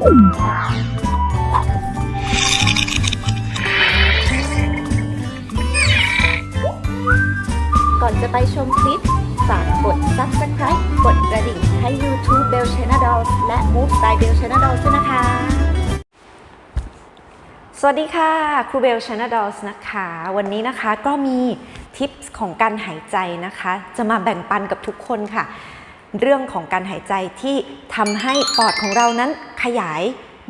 ก่อนจะไปชมคลิป ฝากกด subscribe กดกระดิ่งให้ YouTube Bell Channel Dolls และ Move Style Bell Channel Dolls ด้วยนะคะ สวัสดีค่ะครูเบลชนะดอลส์นะคะ วันนี้นะคะก็มีทิปส์ของการหายใจนะคะ จะมาแบ่งปันกับทุกคนค่ะ เรื่องของการหายใจที่ทำให้ปอดของเรานั้นขยาย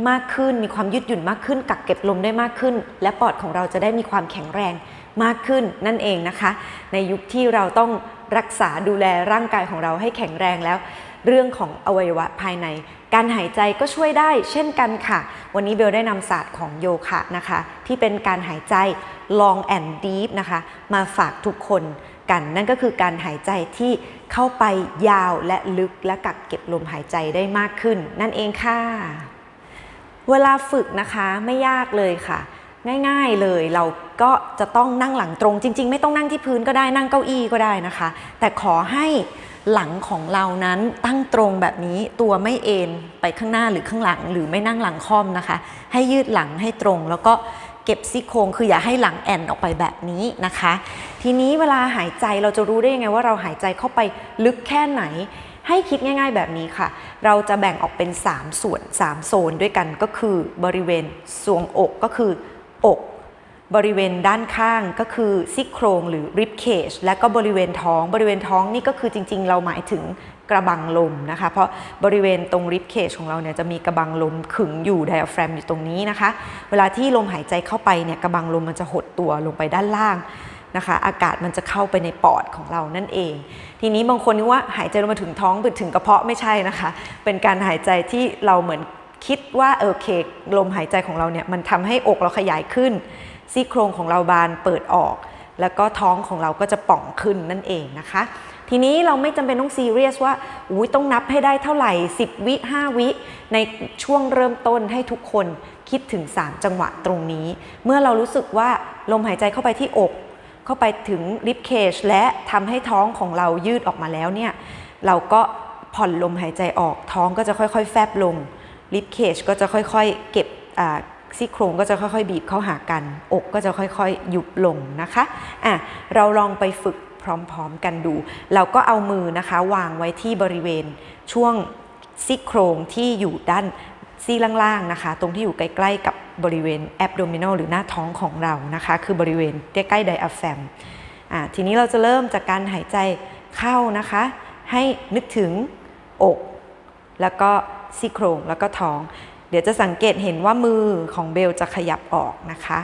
มากขึ้น มีความยืดหยุ่นมากขึ้น กักเก็บลมได้มากขึ้น และปอดของเราจะได้มีความแข็งแรงมากขึ้นนั่นเองนะคะ ในยุคที่เราต้องรักษาดูแลร่างกายของเราให้แข็งแรงแล้ว เรื่องของอวัยวะภายใน การหายใจก็ช่วยได้เช่นกันค่ะ วันนี้เบลได้นำศาสตร์ของโยคะนะคะ ที่เป็นการหายใจ long and deep นะคะ มาฝากทุกคน กัน นั่นก็คือการหายใจที่เข้าไปยาวและลึกและกักเก็บลมหายใจได้มากขึ้น นั่นเองค่ะ เวลาฝึกนะคะไม่ยากเลยค่ะ ง่ายๆเลยเราก็จะต้องนั่งหลังตรง จริง ๆ ไม่ต้องนั่งที่พื้นก็ได้นั่งเก้าอี้ก็ได้นะคะ แต่ขอให้หลังของเรานั้นตั้งตรงแบบนี้ตัวไม่เอนไปข้างหน้าหรือข้างหลัง หรือไม่นั่งหลังค่อมนะคะ ให้ยืดหลังให้ตรงแล้วก็ เก็บซี่โครงคืออย่าให้หลังแอนออกไปแบบนี้นะคะ ทีนี้เวลาหายใจเราจะรู้ได้ยังไงว่าเราหายใจเข้าไปลึกแค่ไหน ให้คิดง่ายๆแบบนี้ค่ะ เราจะแบ่งออกเป็น 3 ส่วน 3 โซนด้วยกันก็คือบริเวณทรวงอกก็คือ อกบริเวณด้านข้างก็คือซี่โครงหรือ rib cage และก็บริเวณท้องบริเวณท้องนี่ก็คือจริง ๆ เราหมายถึง กระบังลมนะคะ เพราะบริเวณตรง rib cage ของเราเนี่ยจะมีกระบังลมขึงอยู่ diaphragm อยู่ตรงนี้นะคะ เวลาที่ลมหายใจเข้าไปเนี่ยกระบังลมมันจะหดตัวลงไปด้านล่างนะคะ อากาศมันจะเข้าไปในปอดของเรานั่นเอง ทีนี้บางคนนึกว่าหายใจลงมาถึงท้องไปถึงกระเพาะไม่ใช่นะคะ เป็นการหายใจที่เราเหมือนคิดว่าเออโอเคลมหายใจของเราเนี่ยมันทำให้อกเราขยายขึ้นซี่โครงของเราบานเปิดออก แล้วก็ท้องของเราก็จะป่องขึ้นนั่นเองนะคะ ทีนี้เราไม่จำเป็นต้องซีเรียสว่าอุ้ยต้องนับให้ได้เท่าไหร่ 10 วิ 5 วิ ในช่วงเริ่มต้นให้ทุกคนคิดถึง 3 จังหวะตรงนี้ เมื่อเรารู้สึกว่าลมหายใจเข้าไปที่อก เข้าไปถึงริบเคจและทำให้ท้องของเรายืดออกมาแล้วเนี่ยเราก็ผ่อนลมหายใจออกท้องก็จะค่อยๆ แฟบลงริบเคจก็จะค่อยๆ เก็บซี่โครงก็จะค่อยๆ บีบเข้าหากัน อกก็จะค่อยๆ ยุบลงนะคะอะเราลองไปฝึก พร้อมๆกันดู เราก็เอามือนะคะวางไว้ที่บริเวณช่วงซี่โครงที่อยู่ด้านซี่ล่างๆนะคะ ตรงที่อยู่ใกล้ๆกับบริเวณแอบโดมินหรือหน้าท้องของเรานะคะ คือบริเวณใกล้ๆไดอะแฟมอ่าทีนี้เราจะเริ่มจากการหายใจเข้านะคะ ให้นึกถึงอก แล้วก็ซี่โครงแล้วก็ท้อง เดี๋ยวจะสังเกตเห็นว่ามือของเบลจะขยับออกนะคะ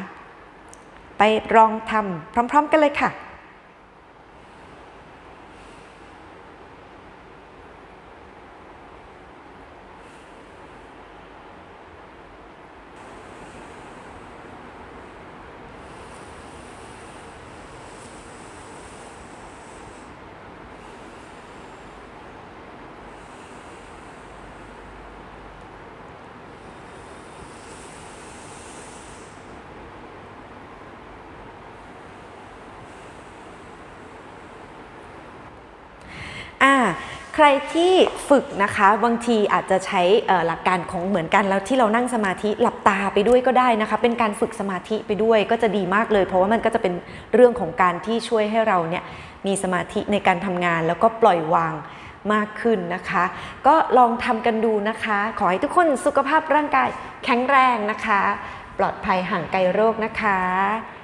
ไปลองทำพร้อม ๆ กันเลยค่ะ อ่า ใครที่ฝึกนะคะบางทีอาจจะใช้หลักการของเหมือนกันแล้วที่เรานั่งสมาธิหลับตาไปด้วยก็ได้นะคะ เป็นการฝึกสมาธิไปด้วยก็จะดีมากเลย เพราะว่ามันก็จะเป็นเรื่องของการที่ช่วยให้เราเนี่ยมีสมาธิในการทำงานแล้วก็ปล่อยวางมากขึ้นนะคะ ก็ลองทำกันดูนะคะ ขอให้ทุกคนสุขภาพร่างกายแข็งแรงนะคะ ปลอดภัยห่างไกลโรคนะคะ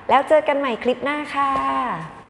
แล้วเจอกันใหม่คลิปหน้าค่ะ